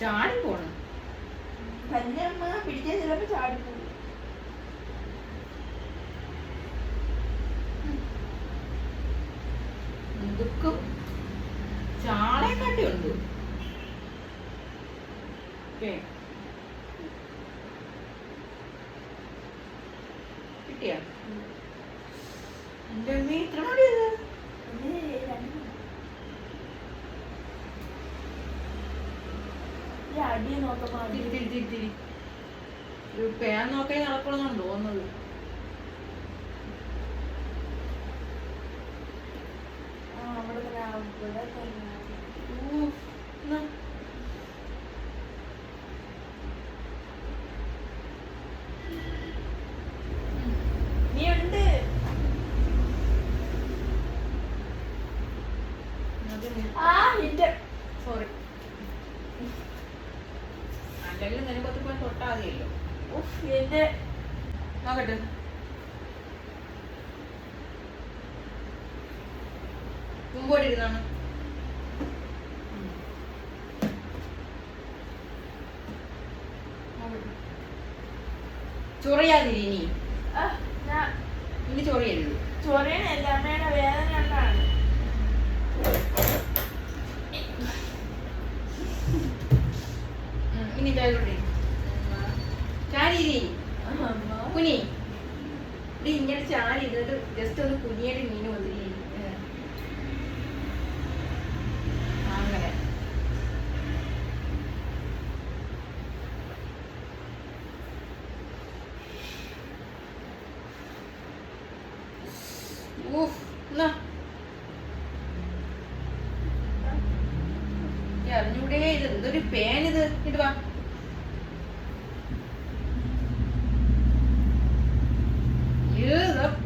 ചാടി പോണ്. അമ്മ പിടിക്കാൻ ചിലപ്പോ പോകും ദുഃഖം ചാളെ കാട്ടിയുണ്ട് ഏ. കിട്ടിയാ എന്റെ അമ്മേ, ഇത്ര മടിയത് അടി നോക്കുമ്പോ അടി തിരി തിരി തിരി തിരി ഒരു പേൻ നോക്കേ നടക്കണമെന്നാണ് തോന്നുന്നത് ആ അവിടെ തന്നെ ആ, ഇവിടെ തന്നെ ഊ, എന്നാ. നീ ഉണ്ട് അത് നി- ആ ഇന്റെ സോറി അല്ലെങ്കിൽ നിനക്കൊത്തി പോയി തൊട്ടാ മതിയല്ലോ ഉഫ്, എന്റെ നോക്കട്ടെ ഇരുന്നാണ് ചൊറിയാതിരി ഇനി. ഇനി ചൊറിയരുത്. ചൊറിയണല്ല അമ്മയുടെ വേദന കൊണ്ടാണ്. ഇനി ചായലോട്ടെ ചാരിരി. കുനി. ഇങ്ങനെ ചാരി എന്നിട്ട് ജസ്റ്റ് ഒന്ന് കുനിയുടെ മീൻ വന്നിരി അങ്ങനെ ഊഫ് എന്നാ ഈ അറിഞ്ഞൂടെ ഇത് എന്തൊരു പേൻ ഇത് ഇട്ട് വാ.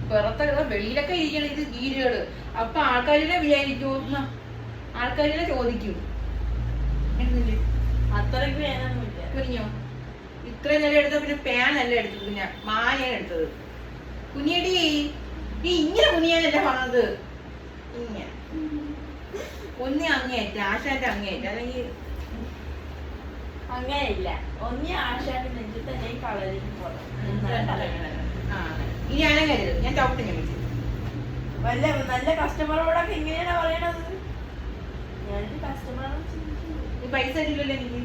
പുറത്തെ വെളിയിലൊക്കെ ഇരിക്കണം ഇത് ഗീരുകൾ അപ്പൊ ആൾക്കാരിനെ വിചാരിക്കും ആൾക്കാരിനെ ചോദിക്കും? അത്രയ്ക്ക് ഇത്രയും നേരം എടുത്ത പിന്നെ പേനല്ല എടുത്തത് കുഞ്ഞ. മാനയാണ് എടുത്തത്. കുഞ്ഞിയടി നീ ഇങ്ങനെ കുനിയാനല്ല പറഞ്ഞത് ഇങ്ങനെ. ഒന്നി അങ്ങേറ്റ ആശാന്റെ അങ്ങേറ്റ അല്ലെങ്കിൽ അങ്ങനെയില്ല. ഒന്നി ആശാന്റെ തന്നെ ഈ കളരിക്ക് ആ ഇനി ഞാൻ ചവിട്ടി ഞാൻ വെച്ചു വല്ല നല്ല കസ്റ്റമറോടൊക്കെ ഇങ്ങനെയാണ് പറയണത്? ഞാനൊരു കസ്റ്റമറോട് നീ പൈസ തരില്ലല്ലോ എനിക്ക്.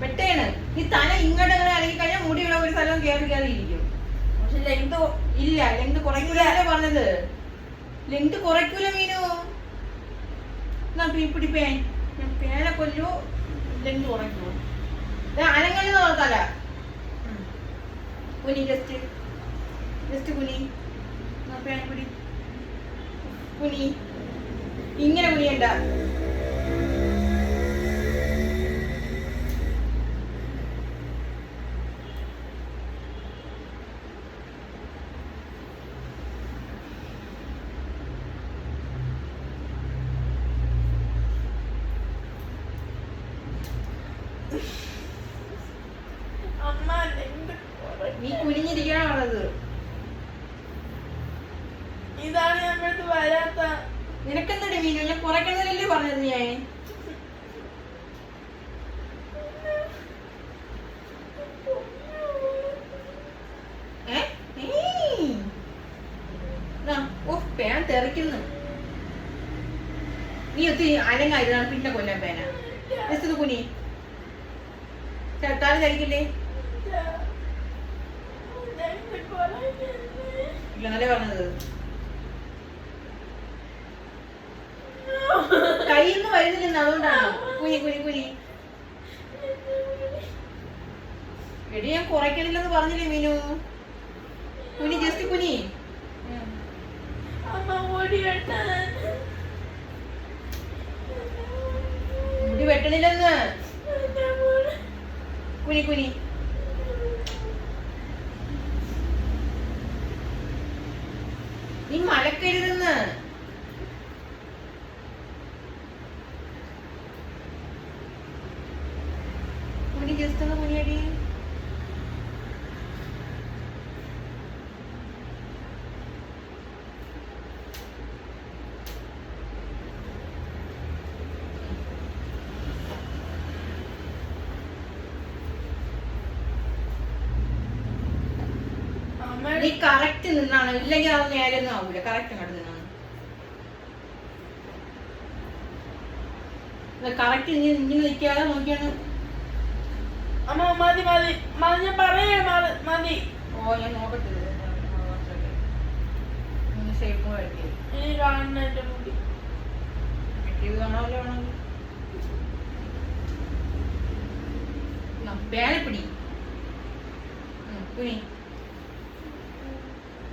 പെട്ടേണ് നീ തല ഇങ്ങോട്ട് അങ്ങനെ ഇറങ്ങി കഴിഞ്ഞാൽ മുടിയുള്ള ഒരു സ്ഥലം കയറി കയറി ഇരിക്കും. പക്ഷെ ലെങ്ത് ഇല്ല ലെങ്ത് കുറയ്ക്കൂലല്ലേ പറഞ്ഞത്? ലെങ്ത് കുറയ്ക്കൂല മീനു. എന്നാ പിടിപ്പേ. പേനെ കൊല്ലു ലെങ്ത് കുറയ്ക്കൂ അനങ്ങളിൽ നോക്കല കുനി ജസ്റ്റ് ജസ്റ്റ് കുനി. പേന പിടി. കുനി. ഇങ്ങനെ കുനിയണ്ട അമ്മ ലെങ്ത് നീ കുനിഞ്ഞിരിക്കണം ഉള്ളത് ഇതാണ് നമ്മളടുത്ത് വരാത്ത നിനക്കെന്തടി മീനു ഞാൻ കുറയ്ക്കണമെന്നല്ലേ പറഞ്ഞത് ഞാൻ ഏ? ഏയ്. ദാ, ഉഫ്, പേന തെറിക്കുന്നു. നീ ഒത്തിരി അനങ്ങായിരുന്നാണ് പിന്നെ കൊല്ലാൻ പേന. ജസ്റ്റ് കുനി. ചേട്ടാൽ കഴിക്കില്ലേ ഇല്ല നല്ല പറഞ്ഞത്? കയ്യിൽ വരുന്നില്ലെന്ന് അതുകൊണ്ടാണോ? കുനി കുനി കുനി. എടി ഞാൻ കുറയ്ക്കണില്ലെന്ന് പറഞ്ഞില്ലേ മീനു? കുനി ജസ്റ്റ് കുനി. മുടി വെട്ടണില്ലെന്ന്. കുനി കുനി നീ മലക്കരുതെന്ന് കുനി ജസ്റ്റ് ഒന്ന് കുനിയടി അമ്മ നീ കറക്റ്റ് നിന്നാണ്? ഇല്ലെങ്കിൽ അത് നേരെ ഒന്നും ആവൂല. കറക്റ്റ് അങ്ങോട്ട് നിന്നാണ് കറക്റ്റ് നീ ഇങ്ങനെ നിൽക്കാതെ നോക്കിയാണ്. അമ്മ മതി മതി. മതി ഞാൻ പറയേ മതി മതി. ഓ ഞാൻ നോക്കട്ടെ. ഷേപ്പ് ഈ കാണുന്ന മുടി. കാണാമല്ലോ കുനി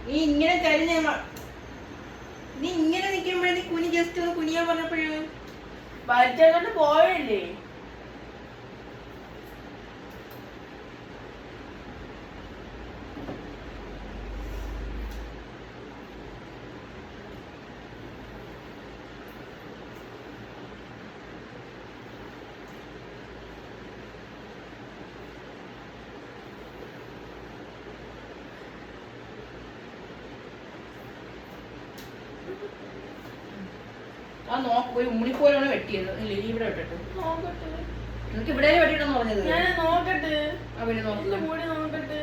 നീ ഇങ്ങനെ കരിഞ്ഞ നീ ഇങ്ങനെ നിൽക്കുമ്പോഴേ കുനി ജസ്റ്റ് ഒന്ന് കുനിയാൻ പറഞ്ഞപ്പോഴും? വലിച്ചങ്ങോട്ട് പോയല്ലേ? ആ നോക്ക് ഒരു ഉമ്മിപ്പോലാണ് വെട്ടിയത്. ഇല്ല ഇവിടെ വെട്ടിട്ട് നോക്കട്ടെ. നിനക്ക് ഇവിടെ വെട്ടിട്ടെന്ന് പറഞ്ഞത്? ഞാൻ നോക്കട്ടെ. എന്റെ നോക്കട്ടെ.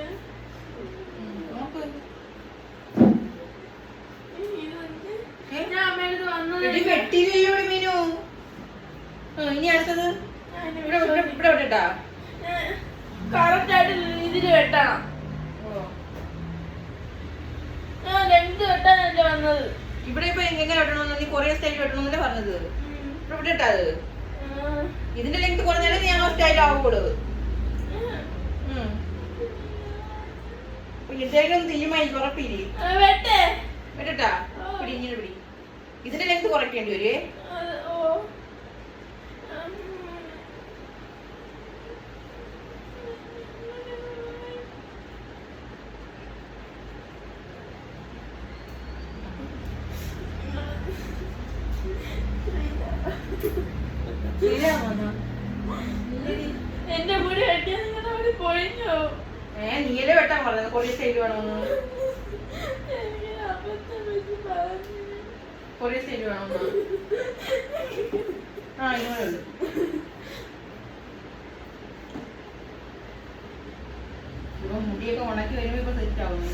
ഇനി അടുത്തത്? ഇവിടെ ഇവിടെ വെട്ടിട്ടാ? കറക്റ്റ് ആയിട്ട് ഇതിൽ വെട്ടണം. രണ്ട് വെട്ടാനല്ലേ വന്നത്. ഇവിടെ ഇപ്പൊ എങ്ങനെ വെട്ടണമെന്ന് നീ കൊറിയ സ്റ്റൈൽ വെട്ടണമെന്നല്ലേ പറഞ്ഞത്. ഇവിടെ ഇട്ടത്. ഇതിന്റെ ലെങ്ത് കുറഞ്ഞാലേ നീ ആ സ്റ്റൈൽ ആവുള്ളൂ. ഇതേലും തീരുമാനിച്ചു ഉറപ്പില്ലേ? വെട്ടട്ടാ വെട്ടേ. വിട്ടിട്ടാ? പിടി ഇങ്ങനെ പിടി. ഇതിന്റെ ലെങ്ത് കുറയ്ക്കേണ്ടി വരുവേ അത് ഓ ഉം. ശരിയാണോ എന്റെ മുടി വെട്ടിയാൽ നിങ്ങളുടെ മുടി പൊഴിഞ്ഞോ. ഏ നീയല്ലേ വെട്ടാൻ പറഞ്ഞത്. കൊറിയ സ്റ്റൈൽ വേണമെന്ന് പറഞ്ഞു? കൊറിയ സ്റ്റൈൽ വേണമെന്ന് ആ ഇങ്ങനെയുള്ളു ഇപ്പൊ മുടിയൊക്കെ ഉണക്കി വരുമ്പോ ഇപ്പൊ സെറ്റ് ആവുന്നു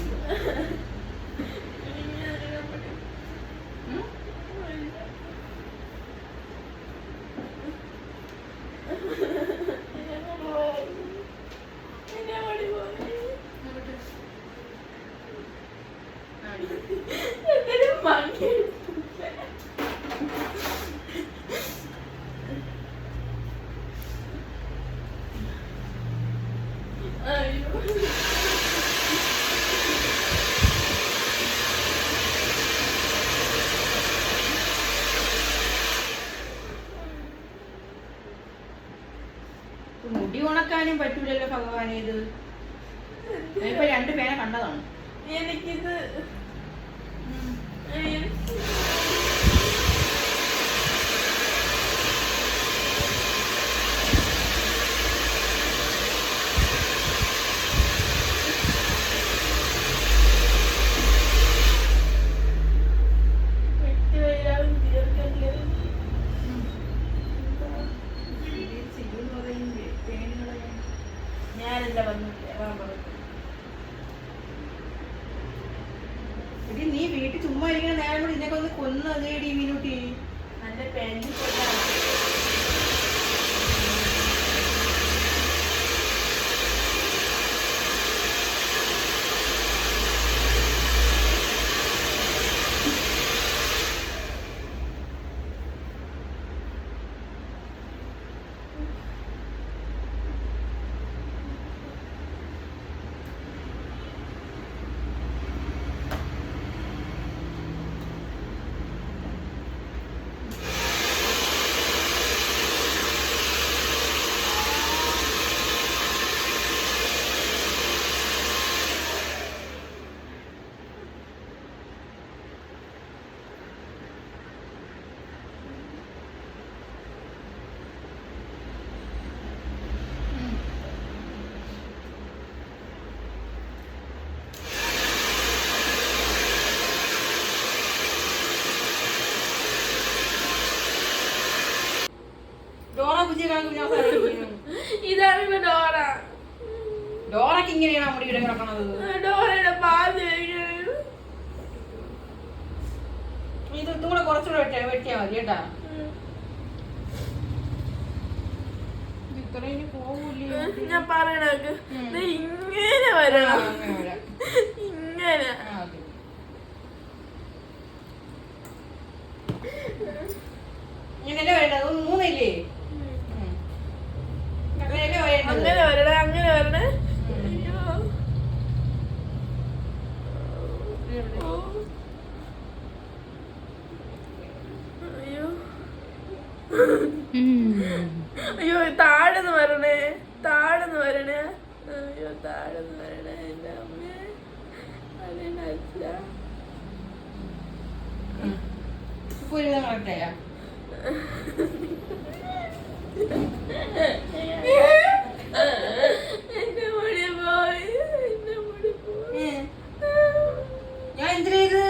മുടി ഉണക്കാനും പറ്റൂലല്ലോ ഭഗവാനെ ഇത്. ഇപ്പൊ രണ്ട് പേരെ കണ്ടതാണ്. എനിക്കിത് ഉം. എനിക്ക് വെട്ടി വരാവും തീർക്കല്ലേ ഇത് ചെയ്യുമെന്ന് പറയുമ്പേ പേനുകളെ നീ വീട്ടിൽ ചുമ്മാ നേരം കൂടി ഇതിനൊക്കെ ഒന്ന് കൊന്നു മീനൂട്ടി ഇപ്പൊ ഒരു വിധം correct ആയോ? എന്റെ മുടി പോയി എന്റെ മുടി പോയി ഏ. ഞാൻ എന്തിനാ ഇത്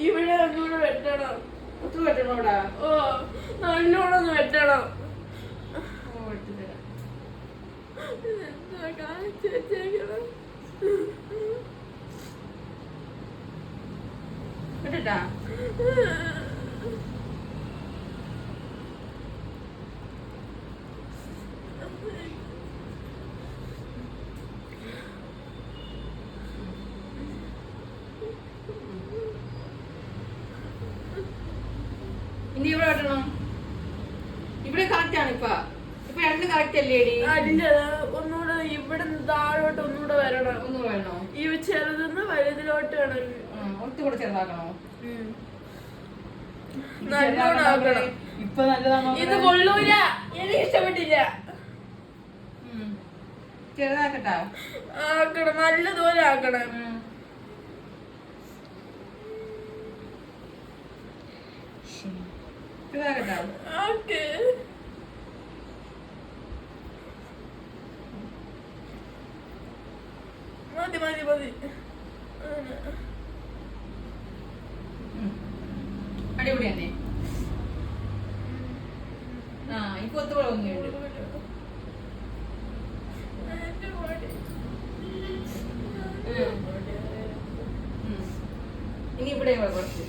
ഇവിടെ ഒന്നുകൂടെ വെട്ടണം ഒത്തു പറ്റണോടാ ഓ നല്ലോണം ഒന്ന് വെട്ടണം ഓ വെട്ടിത്തരാം എന്താ കാണിച്ചു വെച്ചേക്കണം വെട്ടിട്ടാ ഇനി ഇവിടെ വെട്ടണം. ഇവിടെ കറക്റ്റ് ആണ് ഇപ്പൊ. ഇപ്പൊ രണ്ട് കറക്റ്റ് അല്ലേ എടി? അല്ല ഒന്നുകൂടെ ഇവിടെ താഴോട്ട് ഒന്നുകൂടെ വരണം. ഒന്ന് വേണോ ഈ ചെറുതെന്ന് വലുതിലോട്ട് വേണം. ഒത്തുകൂടെ ചെറുതാക്കണോ? ഇപ്പൊ നല്ലതാണോ ഇത് കൊള്ളൂല. എനിക്ക് ഇഷ്ടപ്പെട്ടില്ല. ചെറുതാക്കട്ടാ. ആക്കണം. നല്ലതുപോലെ ആക്കണം. മതി മതി മതി ഉം. അടിപൊളി തന്നെ ആ എനിക്ക്. ഉം. ഇനി ഇവിടെ കുറച്ച്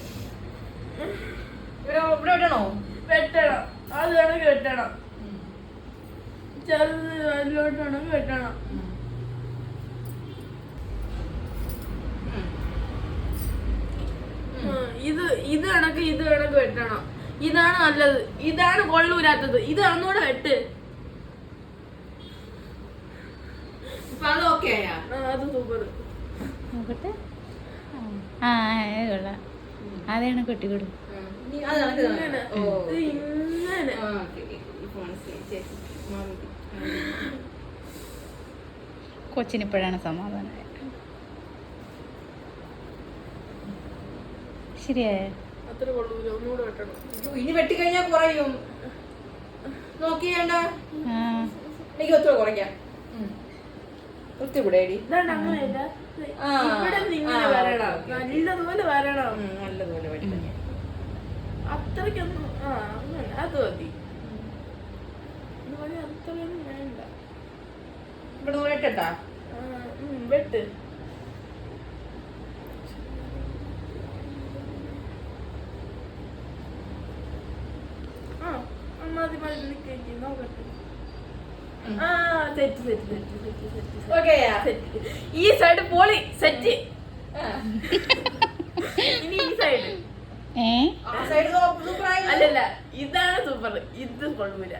ഇവിടെ ഇവിടെ വിടണോ വെട്ടണം അത് കണക്ക് വെട്ടണം ഉം. ചെറുത് അതിലോട്ട് കണക്ക് വെട്ടണം ഉം. ഉം. ആ, ഇത് ഇത് കണക്ക് ഇത് കണക്ക് വെട്ടണം. ഇതാണ് നല്ലത്. ഇതാണ് കൊള്ളൂരാത്തത്. ഇത് അന്നുകൂടെ വെട്ട്. അത് സൂപ്പർ. നോക്കട്ടെ. ആ കൊള്ളാം. അതാണ് ഇങ്ങനെ. ചേച്ചി, മാമിക്ക്. കൊച്ചിനിപ്പോഴാണ് സമാധാനം. ശരിയായ? അത്ര കൊള്ളൂല ഒന്നുകൂടെ വെട്ടണം. അയ്യോ, ഇനി വെട്ടിക്കഴിഞ്ഞാ കുറയും. നോക്കിയേണ്ട. എനിക്ക് ഒത്തുകൂടെ കുറയ്ക്കാം. ഒത്തുകൂടെ എടി ഇതാണ്ട് അങ്ങനെയല്ല ആ, ഇവിടെ നിന്ന് ഇങ്ങനെ ആ, വരണം. Okay, okay. നല്ലതുപോലെ വരണം. നല്ലതുപോലെ വെട്ടി. അത്രയ്ക്കൊന്നും ആ അങ്ങനെ അത് മതി. ഇതുപോലെ അത്രയൊന്നും വേണ്ട. ഇവിടെ വെട്ടട്ടാ ആ, ഉം, വെട്ട് ആ ആ, മതി മതി നോക്കട്ടെ ആ set set set set set ഓക്കെയാ set. ഈ സൈഡ് പോളി സെറ്റ്. ഇനി ഈ സൈഡ് അല്ലല്ല ഇതാണ് സൂപ്പർ ഇത് കൊള്ളൂല.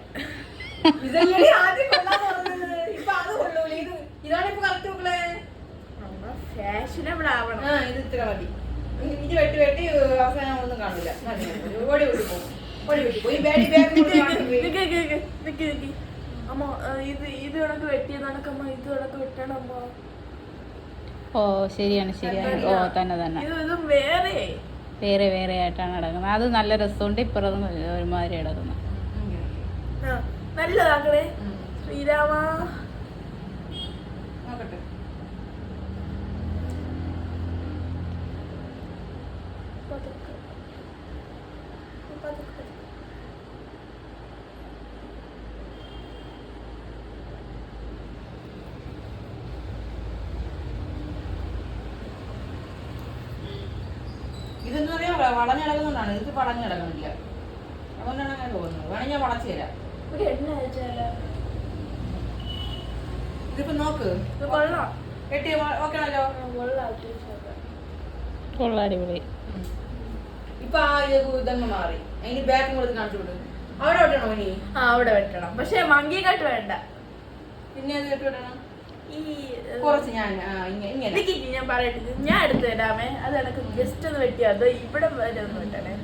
ഇതല്ലേ ആദ്യം കൊള്ളാൻ പറഞ്ഞത്? ഇപ്പൊ അത് കൊള്ളൂല. ഇത് ഇതാണ് ഇപ്പൊ കറക്റ്റ് മക്കളെ? ഫാഷനബിൾ ആവണം. ആ ഇത് ഇത്ര മതി. ഇനി ഇത് വെട്ടി വെട്ടി അവസാനം ഒന്നും കാണില്ല. ഒരുപാട് ഓടി പോകും. അമ്മ ഇത് ഇത് കണക്ക് ഇത് കണക്ക് വെട്ടണം അമ്മ. ഓ ശരിയാണ് ശരിയാണ്. ഓ തന്നെ തന്നെ. വേറെ. വേറെ വേറെ ആയിട്ടാണ് കിടക്കുന്നത് അത് നല്ല രസമുണ്ട്. ഇപ്പുറത്തും ഒരുമാതിരി കിടക്കുന്നത് നല്ലതാക്കണേ ശ്രീരാമ. നോക്കട്ടെ. വളഞ്ഞു കിടക്കുന്നതാണ് ഇത് വളഞ്ഞു കിടക്കുന്നില്ല അതുകൊണ്ടാണ് അങ്ങനെ തോന്നുന്നത്. വേണമെങ്കിൽ ഞാൻ വളച്ചു തരാം. ഒരു എണ്ണ അയച്ചാലോ ഇതിപ്പോ നോക്ക്. ഇത് കൊള്ളാം. കെട്ടി ഓക്കെ ആണല്ലോ. കൊള്ളാം അടിപൊളി. ഇപ്പൊ ആ ഇത് ഇതങ്ങ് മാറി. അതിന് ബാക്കും കൊടുത്ത് കാണിച്ചു വിടും അവിടെ വെട്ടണോ ഇനി? ആ അവിടെ വെട്ടണം. പക്ഷെ കേട്ട് വേണ്ട. പിന്നെ അത് കെട്ടി വിടണം ഈ കുറച്ച് ഞാൻ ഇങ്ങ- ഇങ്ങനെ. ഞാൻ പറയട്ടെ. ഞാൻ എടുത്തു തരാമേ. അത് എനക്ക് ജസ്റ്റ് ഒന്ന് വെട്ടിയാ അത് ഇവിടെ വരെ ഒന്ന് വെട്ടണേ.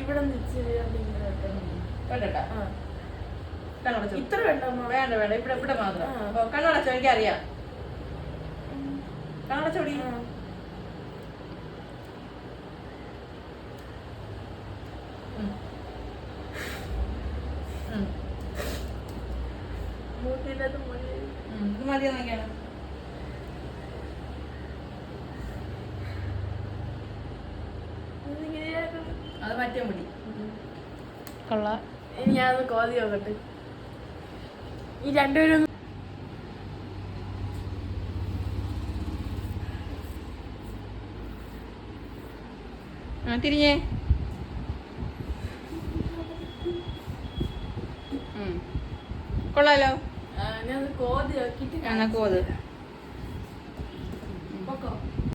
ഇവിടെ ഇത്ര വേണ്ട വേണ്ട. ഇവിടെ ഇവിടെ മാത്രം. കണ്ണടച്ചോ എനിക്കറിയാം. കണ്ണടച്ചോടി ആ. ഉം. ഉം. മൂക്കിനകത്ത് മുടി ഉം. ഇത് മതി നോക്കിയാണ് ഇതിങ്ങനെയാക്കണം. അത് മതി കൊള്ളാം. ഞാനൊന്ന് കോതി നോക്കട്ടെ. ഈ രണ്ടുപേരും ആ തിരിഞ്ഞേ. കൊള്ളാലോ? ഞാൻ കോതി നോക്കിയിട്ട് കോത്.